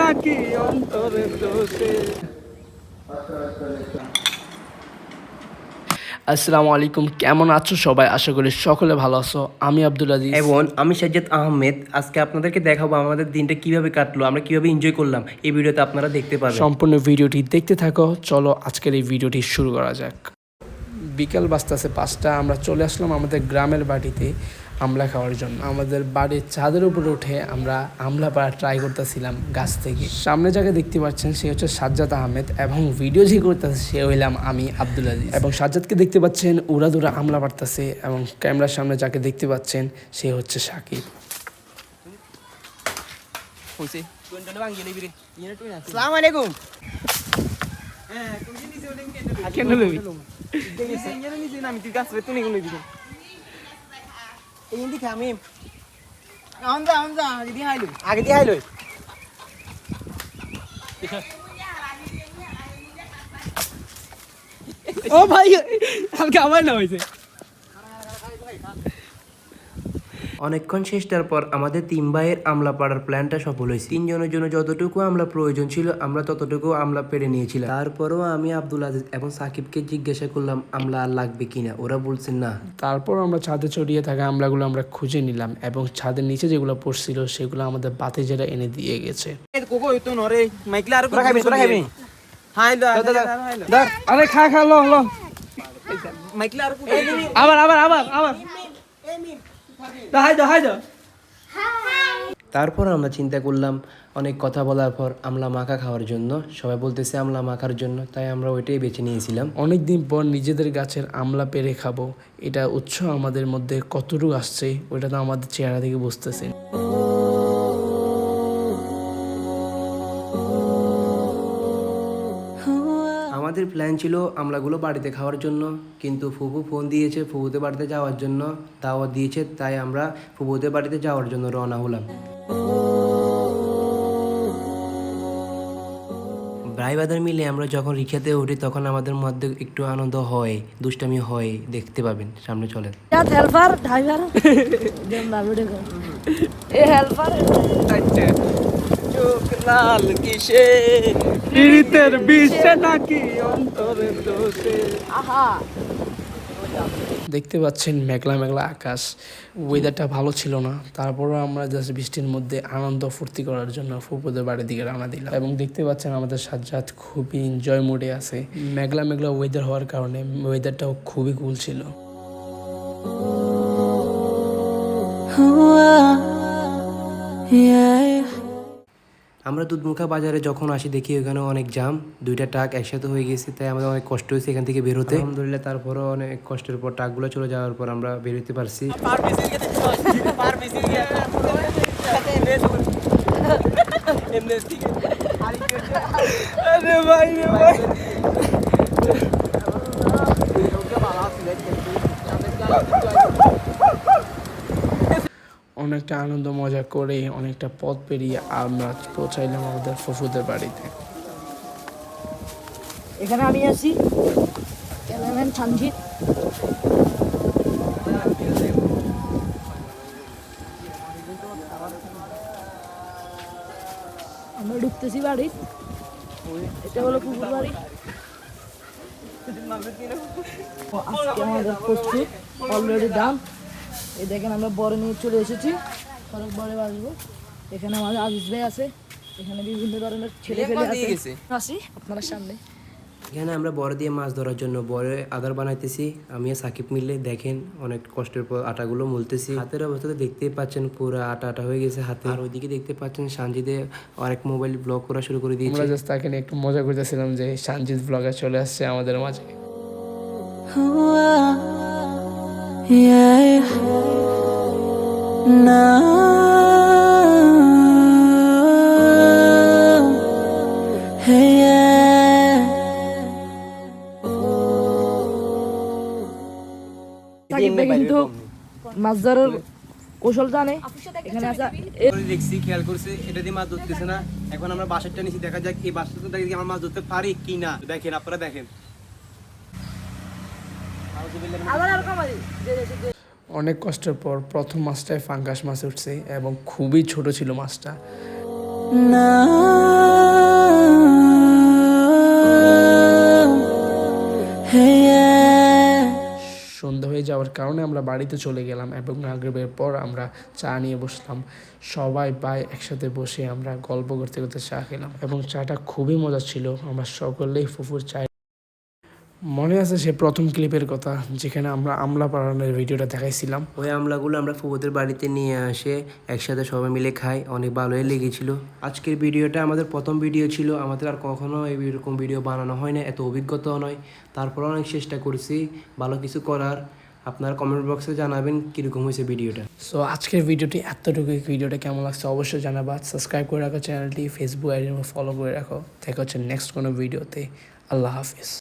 নাকি অন্তরের দোষে? আসসালামু আলাইকুম কেমন আছো সবাই? আশা করি সকলে ভালো আছো। আমি আব্দুল আজিজ। এবং আমি সাজ্জাদ আহমেদ। আজকে আপনাদেরকে দেখাবো আমাদের দিনটা কীভাবে কাটলো আমরা কীভাবে এনজয় করলাম। এই ভিডিওতে আপনারা দেখতে পাবেন। সম্পূর্ণ ভিডিওটি দেখতে থাকো। চলো আজকের এই ভিডিওটি শুরু করা যাক। বিকাল বাজতেছে পাঁচটা আমরা চলে আসলাম আমাদের গ্রামের বাড়িতে আমলা খাওয়ার জন্য। আমাদের বাড়ির ছাদের উপরে উঠে আমরা আমলা পাড়া ট্রাই করতেছিলাম গাছ থেকে। সামনে যাকে দেখতে পাচ্ছেন সে হচ্ছে সাজ্জাদ আহমেদ এবং ভিডিও যে করতেছে সে হইলাম আমি আব্দুল আজিজ। এবং সাজ্জাদকে দেখতে পাচ্ছেন উড়া দুরা আমলা পারতেছে এবং ক্যামেরার সামনে যাকে দেখতে পাচ্ছেন সে হচ্ছে সাকিব। আসসালামু আলাইকুম। তুমি আমি তুই গাছ রে তুই কোন এই ইন্দি খামি আমজা আমজা আগে দি হাইলো আমার না হয়েছে। অনেকক্ষণ চেষ্টার পর আমাদের তিন ভাইয়ের আমলা পাড়ার প্ল্যানটা সফল হয়েছে। তিনজনের জন্য যতটুকু আমলা প্রয়োজন ছিল আমরা ততটুকু আমলা পেরে নিয়েছিলাম। তারপরও আমি আব্দুল আজিজ এবং সাকিবকে জিজ্ঞাসা করলাম আমলা আর লাগবে কিনা? ওরা বলছেন না। তারপর আমরা ছাদে ছড়িয়ে থাকা আমলাগুলো আমরা খুঁজে নিলাম এবং ছাদের নিচে যেগুলো পড়ছিল সেগুলো আমাদের বাতে যেটা এনে দিয়ে গেছে। আর খা খা ল ল। কোকো আবার আবার আবার। হাই হাই তারপর আমরা চিন্তা করলাম অনেক কথা বলার পর আমলা মাখা খাওয়ার জন্য। সবাই বলতেছে আমলা মাখার জন্য তাই আমরা ওইটাই বেছে নিয়েছিলাম। অনেকদিন পর নিজেদের গাছের আমলা পেরে খাব। এটা উৎস আমাদের মধ্যে কতটুকু আসছে ওইটা তো আমাদের চেহারা থেকে বুঝতেছে। আমাদের প্ল্যান ছিল আমলাগুলো বাড়িতে খাওয়ার জন্য। কিন্তু ফুপু ফোন দিয়েছে ফুপুদের বাড়িতে যাওয়ার জন্য। তাও দিয়েছে তাই আমরা ফুপুদের বাড়িতে যাওয়ার জন্য রওনা হলাম। ভাই মিলে আমরা যখন রিক্সাতে উঠি তখন আমাদের মধ্যে একটু আনন্দ হয় দুষ্টামি হয় দেখতে পাবেন সামনে চলে হেল্পার ড্রাইভার চোখ লাল কিসে? পীড়িতের বিষে নাকি অন্তরের দোষে? आहा দেখতে পাচ্ছেন মেঘলা মেঘলা আকাশ। ওয়েদারটা ভালো ছিল না। তারপরও আমরা জাস্ট বৃষ্টির মধ্যে আনন্দ ফুর্তি করার জন্য ফুপুদের বাড়ির দিকে রওনা দিলাম। এবং দেখতে পাচ্ছেন আমাদের সাজ্জাদ খুবই এনজয় মোডে আছে। মেঘলা মেঘলা ওয়েদার হওয়ার কারণে ওয়েদারটাও খুবই কুল ছিল। আমরা দুধমুখা বাজারে যখন আসি দেখি ওখানে অনেক জাম দুইটা ট্রাক একসাথে হয়ে গেছে তাই আমাদের অনেক কষ্ট হয়েছে এখান থেকে বেরোতে আলহামদুলিল্লাহ তারপরও অনেক কষ্টের পর ট্রাকগুলো চলে যাওয়ার পর আমরা বেরোতে পারছি। আরে ভাই রে ভাই। অনেকটা আনন্দ, মজা করে অনেকটা পথ পেরিয়ে আমরা পৌঁছাইলাম আমাদের ফুফুদের বাড়িতে। এখানে আমি আছি। আমরা ঢুকতেছি বাড়ি এটা হলো কুকুর বাড়ি। আজকে আমাদের প্রস্তুত অলরেডি ডান এই দেখেন আমরা বড় নিয়ে চলে এসেছি। সড়ক বড়ে আসব এখানে আমাদের আজিজ ভাই আছে। এখানে বিভিন্ন ধরনের ছেলে পেলে আছে। আসি আপনার সামনে। এখানে আমরা বড় দিয়ে মাছ ধরার জন্য বড় আদার বানাইতেছি। আমি সাকিব মিলে দেখেন অনেক কষ্টের পর আটাগুলো মুলতেছি। হাতের অবস্থাতে দেখতেই পাচ্ছেন পুরো আটা আটা হয়ে গেছে হাতে। আর ওইদিকে দেখতে পাচ্ছেন সানজিদে অনেক মোবাইল ব্লগ করা শুরু করে দিয়েছে। আমরা জাস্ট তাকে একটু মজা করতেছিলাম যে সানজিৎ ব্লগে চলে আসছে আমাদের মাঝে। কিন্তু মাছ ধরার কৌশল জানে। এখানে আসা দেখছি খেয়াল করছে এটা দিয়ে মাছ ধরতেছে না। এখন আমরা বাসারটা নিচে দেখা যাক এই বাসাটা দেখি আমরা মাছ ধরতে পারি কি না দেখেন আপনারা দেখেন আবার আর কমাই দে দে দে অনেক কষ্টের পর প্রথম মাছটায় ফাঙ্গাস মাছ উঠছে এবং খুবই ছোট ছিল মাছটা। সন্ধ্যা হয়ে যাওয়ার কারণে আমরা বাড়িতে চলে গেলাম এবং মাগরিবের পর আমরা চা নিয়ে বসলাম। সবাই ভাই একসাথে বসে আমরা গল্প করতে করতে চা খেলাম এবং চাটা খুবই মজা ছিল। আমরা সকলেই ফুফুর চা মনে আছে সে প্রথম ক্লিপের কথা যেখানে আমরা আমলা পাড়ানোর ভিডিওটা দেখাইছিলাম? ওই আমলাগুলো আমরা ফুবুদের বাড়িতে নিয়ে আসে একসাথে সবাই মিলে খাই অনেক ভালোই লেগেছিল। আজকের ভিডিওটা আমাদের প্রথম ভিডিও ছিল আমাদের আর কখনো এরকম ভিডিও বানানো হয় না এত অভিজ্ঞতাও নয়। তারপর অনেক চেষ্টা করছি ভালো কিছু করার। আপনারা কমেন্ট বক্সে জানাবেন কীরকম হয়েছে ভিডিওটা। সো আজকের ভিডিওটি এতটুকু। ভিডিওটা কেমন লাগছে অবশ্যই জানাবা। সাবস্ক্রাইব করে রাখো চ্যানেলটি ফেসবুক আইডি ফলো করে রাখো। দেখা হচ্ছে নেক্সট কোনো ভিডিওতে। আল্লাহ হাফিজ।